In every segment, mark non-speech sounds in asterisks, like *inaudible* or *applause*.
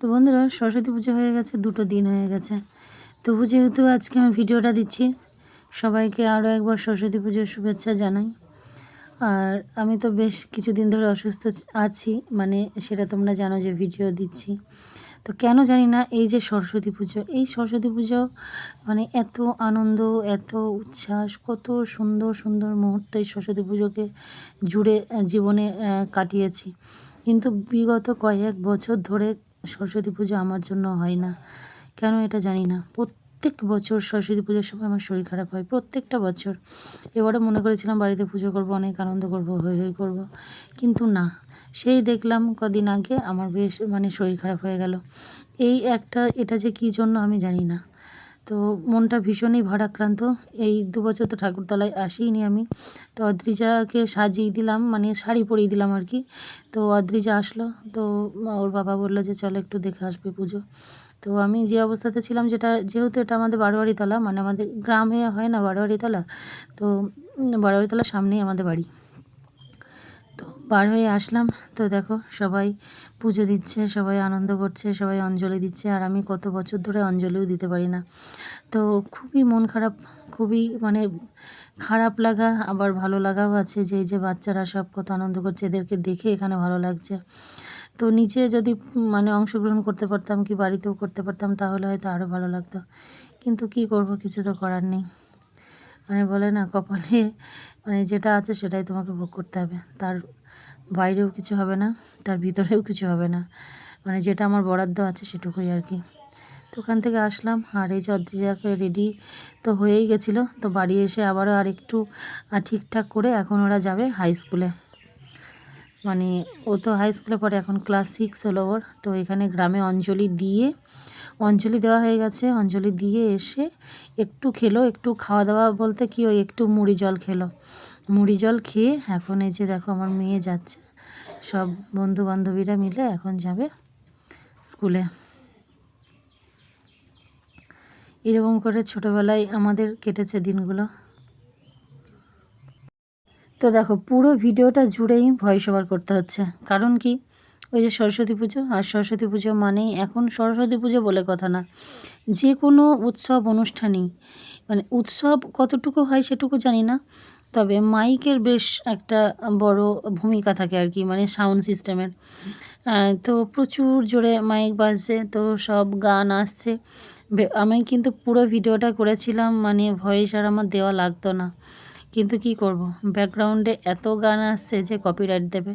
তো বন্ধুরা, সরস্বতী পুজো হয়ে গেছে, দুটো দিন হয়ে গেছে। তবু যেহেতু আজকে আমি ভিডিওটা দিচ্ছি, সবাইকে আরও একবার সরস্বতী পুজোর শুভেচ্ছা জানাই। আর আমি তো বেশ কিছুদিন ধরে অসুস্থ আছি মানে সেটা তোমরা জানো যে ভিডিও দিচ্ছি। তো কেন জানি না, এই যে সরস্বতী পুজো, এই সরস্বতী পুজো মানে এত আনন্দ, এত উচ্ছ্বাস, কত সুন্দর সুন্দর মুহূর্ত এই সরস্বতী পুজোকে জুড়ে জীবনে কাটিয়েছি। কিন্তু বিগত কয়েক বছর ধরে সরস্বতী পুজো আমার জন্য হয় না। কেন এটা জানি না। প্রত্যেক বছর সরস্বতী পুজোর সময় আমার শরীর খারাপ হয়। প্রত্যেকটা বছর। এবারে মনে করেছিলাম বাড়িতে পুজো করব, অনেক আনন্দ করব, হই হই করব। কিন্তু না, সেই দেখলাম কদিন আগে আমার বেশ মানে শরীর খারাপ হয়ে গেল। এই একটা, এটা যে কী জন্য আমি জানি না। তো মনটা ভীষণই ভারাক্রান্ত। এই দু বছর তো ঠাকুরতলায় আসিনি আমি। তো অদ্রিজাকে সাজিয়ে দিলাম মানে শাড়ি পরিয়ে দিলাম আর কি। তো অদ্রিজা আসলো, তো ওর বাবা বলল যে, চলো একটু দেখে আসবে পুজো। তো আমি যে অবস্থাতে ছিলাম, যেটা যেহেতু এটা আমাদের বারোয়ারিতলা মানে আমাদের গ্রামে হয় না বারোয়ারিতলা, তো বারোয়ারিতলার সামনেই আমাদের বাড়ি। বার হয়ে আসলাম। তো দেখো, সবাই পুজো দিচ্ছে, সবাই আনন্দ করছে, সবাই অঞ্জলি দিচ্ছে। আর আমি কত বছর ধরে অঞ্জলিও দিতে পারি না। তো খুবই মন খারাপ, খুবই মানে খারাপ লাগা, আবার ভালো লাগাও আছে যে যে বাচ্চারা সব কত আনন্দ করছে, এদেরকে দেখে এখানে ভালো লাগছে। তো নিচে যদি মানে অংশগ্রহণ করতে পারতাম কি বাড়িতেও করতে পারতাম, তাহলে হয়তো আরও ভালো লাগতো। কিন্তু কি করব, কিছু তো করার নেই। মানে বলে না, কপালে মানে যেটা আছে সেটাই তোমাকে ভোগ করতে হবে। তার বাইরেও কিছু হবে না, তার ভিতরেও কিছু হবে না। মানে যেটা আমার বরাদ্দ আছে সেটুকুই আর কি। তো ওখান থেকে আসলাম, আর এই যে অদ্রিজাকে রেডি তো হয়েই গেছিল। তো বাড়ি এসে আবারও আর একটু ঠিকঠাক করে এখন ওরা যাবে হাই স্কুলে মানে ও তো হাই স্কুলে পড়ে, এখন ক্লাস সিক্স হলো ওর। তো এখানে গ্রামে অঞ্জলি দিয়ে, অঞ্জলি দেওয়া হয়ে গেছে। অঞ্জলি দিয়ে এসে একটু খেলো, একটু খাওয়া দাওয়া বলতে কি ওই একটু মুড়ি জল খেলো। মুড়ি জল খেয়ে এখন এই যে দেখো আমার মেয়ে যাচ্ছে। সব বন্ধু বান্ধবীরা মিলে এখন যাবে স্কুলে। এরকম করে ছোটোবেলায় আমাদের কেটেছে দিনগুলো। তো দেখো, পুরো ভিডিওটা জুড়েই ভয়েস ওভার করতে হচ্ছে। কারণ কি? ওই যে সরস্বতী পুজো, আর সরস্বতী পুজো মানেই এখন সরস্বতী পুজো বলে কথা না। যে কোনো উৎসব অনুষ্ঠানই মানে উৎসব কতটুকু হয় সেটুকু জানি না। তবে মাইকের বেশ একটা বড় ভূমিকা থাকে আর কি মানে সাউন্ড সিস্টেমের। তো প্রচুর জোরে মাইক বাজছে, তো সব গান আসছে। আমি কিন্তু পুরো ভিডিওটা করেছিলাম মানে ভয়েস আর আমার দেওয়া লাগতো না। কিন্তু কি করব ব্যাকগ্রাউন্ডে এত গান আসছে যে কপিরাইট দেবে।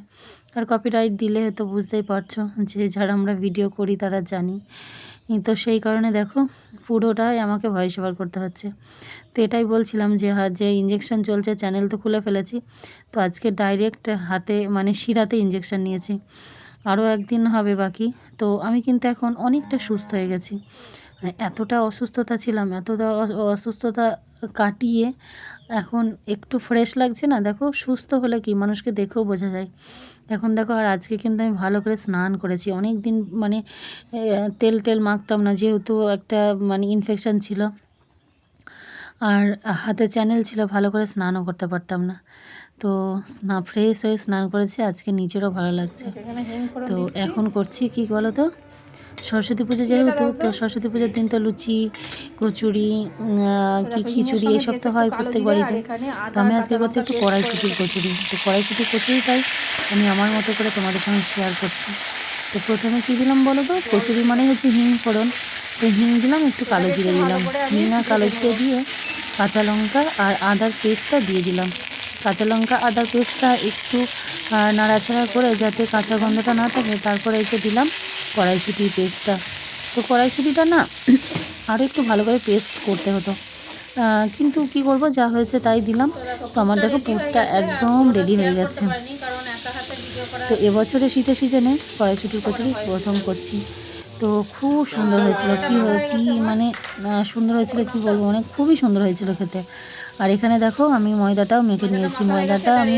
আর কপিরাইট দিলে হয়তো বুঝতেই পারছ যে যারা আমরা ভিডিও করি তারা জানি। তো সেই কারণে দেখো পুরোটাই আমাকে ভয়েস ওভার করতে হচ্ছে। তো এটাই বলছিলাম যে হ্যাঁ যে ইঞ্জেকশন চলছে চ্যানেল তো খুলে ফেলেছি। তো আজকে ডাইরেক্ট হাতে মানে শিরাতে ইঞ্জেকশন নিয়েছি। আরও একদিন হবে বাকি। তো আমি কিন্তু এখন অনেকটা সুস্থ হয়ে গেছি। মানে এতটা অসুস্থতা ছিলাম, এতটা অসুস্থতা কাটিয়ে এখন একটু ফ্রেশ লাগছে না? দেখো সুস্থ হলে কি? মানুষকে দেখেও বোঝা যায়। এখন দেখো আর আজকে কিন্তু আমি ভালো করে স্নান করেছি। অনেক দিন মানে তেল টেল মাখতাম না যেহেতু একটা মানে ইনফেকশান ছিল। আর হাতে চ্যানেল ছিল ভালো করে স্নানও করতে পারতাম না। তো স্না ফ্রেশ হয়ে স্নান করেছি আজকে নিজেরও ভালো লাগছে। তো এখন করছি কি বলো তো সরস্বতী পুজো যেহেতু তো সরস্বতী পুজোর দিন তো লুচি কচুরি কি খিচুড়ি এসব তো হয় প্রত্যেক বাড়িতে। তো আমি আজকে করছি একটু কড়াইশুটির কচুরি তো কড়াইশুটির কচুরিটাই আমি আমার মতো করে তোমাদের সঙ্গে শেয়ার করছি। তো প্রথমে কী দিলাম বলো তো? কচুরি। মানে হচ্ছে হিং ফোড়ন। তো হিং দিলাম একটু কালো জিরে দিলাম। হিং আর কালো জিরে দিয়ে কাঁচা লঙ্কা আর আদার পেস্টটা দিয়ে দিলাম। কাঁচা লঙ্কা আদার পেস্টটা একটু নাড়াচাড়া করে যাতে কাঁচা গন্ধটা না থাকে তারপরে এসে দিলাম কড়াইশুটির পেস্টটা। তো কড়াইশুটিটা না *clears throat* আরও একটু ভালো করে পেস্ট করতে হতো। কিন্তু কি করব, যা হয়েছে তাই দিলাম। তো আমার দেখো পুরটা একদম রেডি হয়ে গেছে। তো এবছরে শীতের সিজনে কড়াইশুটির কচুরি প্রথম করছি। তো খুব সুন্দর হয়েছিল। কী কী মানে সুন্দর হয়েছিল কী বলব? মানে খুবই সুন্দর হয়েছিল খেতে। আর এখানে দেখো, আমি ময়দাটাও মেখে নিয়েছি। ময়দাটা আমি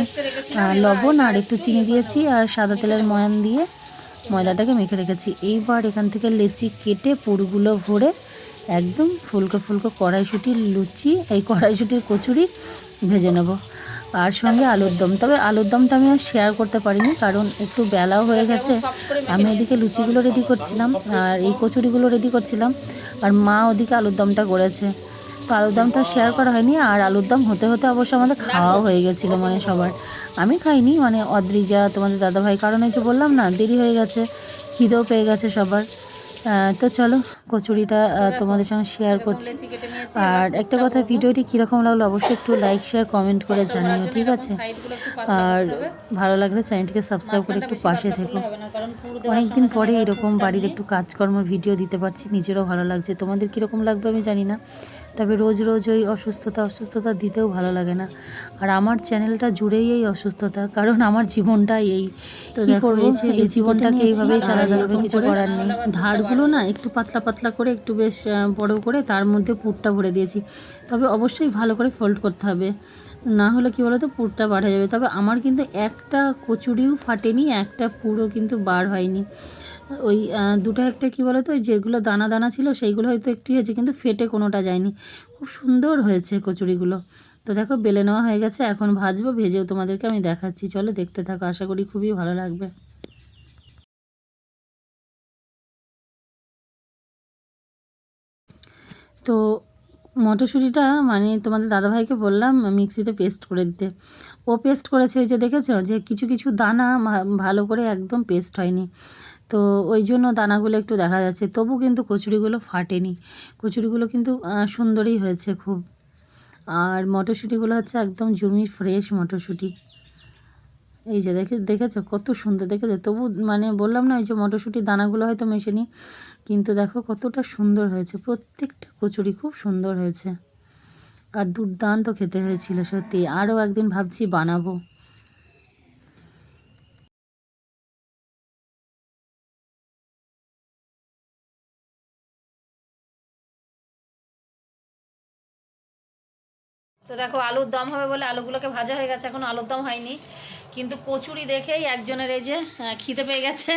লবণ আর একটু চিনি দিয়েছি আর সাদা তেলের ময়ান দিয়ে ময়দাটাকে মেখে রেখেছি। এইবার এখান থেকে লেচি কেটে পুরগুলো ভরে একদম ফুলকো ফুলকো কড়াইশুটির লুচি, এই কড়াইশুটির কচুরি ভেজে নেব। আর সঙ্গে আলুর দম। তবে আলুর দমটা আমি আর শেয়ার করতে পারিনি, কারণ একটু বেলাও হয়ে গেছে। আমি এদিকে লুচিগুলো রেডি করছিলাম, আর এই কচুরিগুলো রেডি করছিলাম, আর মা ওদিকে আলুর দমটা করেছে তো আলুর দমটা শেয়ার করা হয়নি, আর আলুর দম হতে হতে অবশ্য আমাদের খাওয়াও হয়ে গেছিল মানে সবার। আমি খাইনি মানে অদ্রিজা তোমাদের দাদাভাই কারণ যে বললাম না দেরি হয়ে গেছে খিদেও পেয়ে গেছে সবার। তো চলো কচুরিটা তোমাদের সঙ্গে শেয়ার করছি। আর একটা কথা ভিডিওটি কীরকম লাগল অবশ্যই একটু লাইক শেয়ার কমেন্ট করে জানিও ঠিক আছে? আর ভালো লাগলে চ্যানেলটিকে সাবস্ক্রাইব করে একটু পাশে থেকো। অনেকদিন পরে এরকম বাড়ির একটু কাজকর্ম ভিডিও দিতে পারছি নিজেরও ভালো লাগছে। তোমাদের কীরকম লাগবে আমি জানি না। তবে রোজ রোজ ওই অসুস্থতা অসুস্থতা দিতেও ভালো লাগে না। আর আমার চ্যানেলটা জুড়েই এই অসুস্থতা কারণ আমার জীবনটাই এই। তো দেখো এই জীবনটাকে এইভাবেই চালাতে হবে কিছু করার নেই। ধারগুলো না একটু পাতলা পাতলা করে একটু বেশ বড় করে তার মধ্যে পুরটা ভরে দিয়েছি। তবে অবশ্যই ভালো করে ফোল্ড করতে হবে। না হলে কি বলতো পুরটা বাড়া যাবে। তবে আমার কিন্তু একটা কচুরিও ফাটেনি একটা পুরো কিন্তু বার হয়নি। ওই দুটো একটা কি বলতো, ওই যেগুলো দানা দানা ছিল সেইগুলো হয়তো একটু হয়েছে, কিন্তু ফেটে কোনোটা যায়নি। খুব সুন্দর হয়েছে কচুরিগুলো। তো দেখো, বেলে নেওয়া হয়ে গেছে, এখন ভাজবো, ভেজেও তোমাদেরকে আমি দেখাচ্ছি। চলো দেখতে থাকো, আশা করি খুবই ভালো লাগবে। তো মটরশুঁটিটা মানে তোমাদের দাদাভাইকে বললাম, মিক্সিতে পেস্ট করে দিতে। ও পেস্ট করেছে যে দেখেছ, যে কিছু কিছু দানা ভালো করে একদম পেস্ট হয়নি। তো ওই জন্য দানাগুলো একটু দেখা যাচ্ছে। তবু কিন্তু কচুরিগুলো ফাটেনি। কচুরিগুলো কিন্তু সুন্দরই হয়েছে খুব। আর মটরশুঁটিগুলো হচ্ছে একদম জমির ফ্রেশ মটরশুঁটি। এই যে দেখে, দেখেছ? কত সুন্দর, দেখেছ? তবু মানে বললাম না, এই যে মটরশুঁটির দানাগুলো হয়তো মেশেনি, কিন্তু দেখো কতটা সুন্দর হয়েছে। প্রত্যেকটা কচুরি খুব সুন্দর হয়েছে। আর দুর্দান্ত খেতে হয়েছিল, সত্যি। আরও একদিন ভাবছি বানাবো। তো দেখো আলুর দম হবে বলে আলুগুলোকে ভাজা হয়ে গেছে, এখন আলুর দম হয়নি। কিন্তু কচুরি দেখেই একজনের এই যে খিদে পেয়ে গেছে।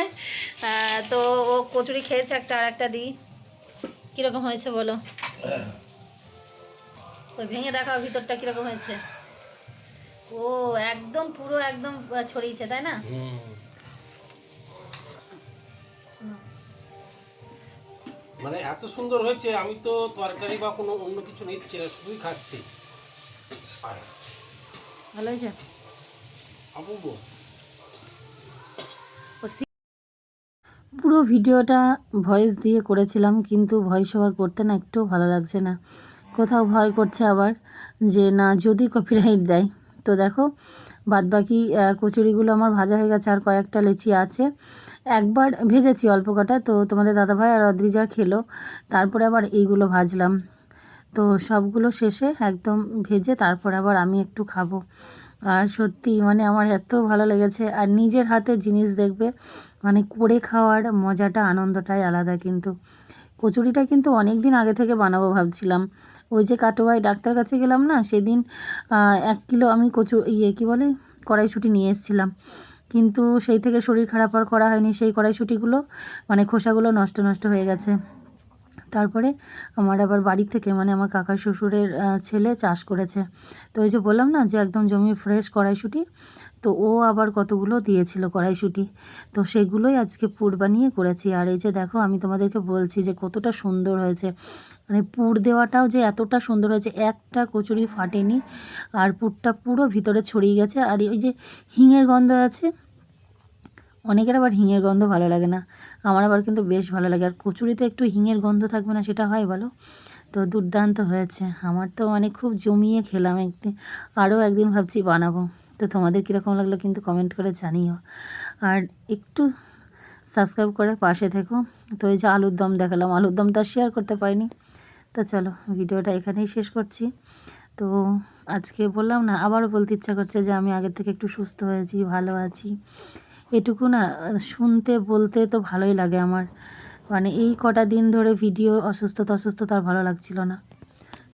তো ও কচুরি খেয়েছে একটা আর একটা দিই। কীরকম হয়েছে বলো? ওই ভেঙে দেখাও ভিতরটা কীরকম হয়েছে। ও, একদম পুরো একদম ছড়িয়েছে, তাই না? মানে এত সুন্দর হয়েছে, আমি তো তরকারি বা কোনো অন্য কিছু নিচ্ছি না, শুধুই খাচ্ছি। ভালো হয়েছে? পুরো ভিডিওটা ভয়েস দিয়ে করেছিলাম কিন্তু ভয়েস ওভার করতে না একটু ভালো লাগছে না। কোথাও ভয় করছে আবার যে না যদি কপিরাইট দেয়। তো দেখো বাদবাকি কচুরিগুলো আমার ভাজা হয়ে গেছে আর কয়েকটা লেচি আছে। একবার ভেজেছি অল্প কটা তো তোমাদের দাদাভাই আর অদ্রিজা খেলো। তারপরে আবার এইগুলো ভাজলাম। তো সবগুলো শেষে একদম ভেজে তারপর আবার আমি একটু খাব। আর সত্যি মানে আমার এত ভালো লেগেছে। আর নিজের হাতে জিনিস দেখবে মানে করে খাওয়ার মজাটা, আনন্দটাই আলাদা কিন্তু। কচুরিটা কিন্তু অনেক দিন আগে থেকে বানাবো ভাবছিলাম। ওই যে কাটোয়ায় ডাক্তার কাছে গেলাম না, সেদিন এক কিলো আমি কচু ইয়ে কী বলে, কড়াইশুঁটি নিয়ে এসেছিলাম। কিন্তু সেই থেকে শরীর খারাপ আর করা হয়নি। সেই কড়াইশুঁটিগুলো মানে খোসাগুলো নষ্ট নষ্ট হয়ে গেছে। তারপরে আমার আবার বাড়ির থেকে মানে আমার কাকার শ্বশুরের ছেলে চাষ করেছে। তো ওই যে বললাম না যে একদম জমি ফ্রেশ কড়াইশুঁটি, তো ও আবার কতগুলো দিয়েছিল কড়াইশুঁটি। তো সেগুলোই আজকে পুর বানিয়ে করেছি। আর এই যে দেখো, আমি তোমাদেরকে বলছি যে কতটা সুন্দর হয়েছে। মানে পুর দেওয়াটাও যে এতটা সুন্দর হয়েছে, একটা কচুরি ফাটেনি। আর পুরটা পুরো ভিতরে ছড়িয়ে গেছে। আর ওই যে হিঙের গন্ধ আছে অনেকের আবার হিঙের গন্ধ ভালো লাগে না। আমার আবার কিন্তু বেশ ভালো লাগে। আর কচুরিতে একটু হিঙের গন্ধ থাকবে না সেটা হয় বলো? তো দুর্দান্ত হয়েছে। আমার তো মানে খুব জমিয়ে খেলাম একদিন আরও একদিন ভাবছি বানাবো। তো তোমাদের কীরকম লাগল কিন্তু কমেন্ট করে জানিও। আর একটু সাবস্ক্রাইব করে পাশে থেকো। তো এই যে আলুর দম দেখালাম। আলুর দম তো শেয়ার করতে পারিনি। তো চলো, ভিডিওটা এখানেই শেষ করছি। তো আজকে বললাম না, আবারও বলতে ইচ্ছা করছে যে আমি আগের থেকে একটু সুস্থ হয়েছি, ভালো আছি। এটুকু না, শুনতে, বলতে তো ভালোই লাগে আমার। মানে এই কটা দিন ধরে ভিডিও অসুস্থতা অসুস্থতা আর ভালো লাগছিল না।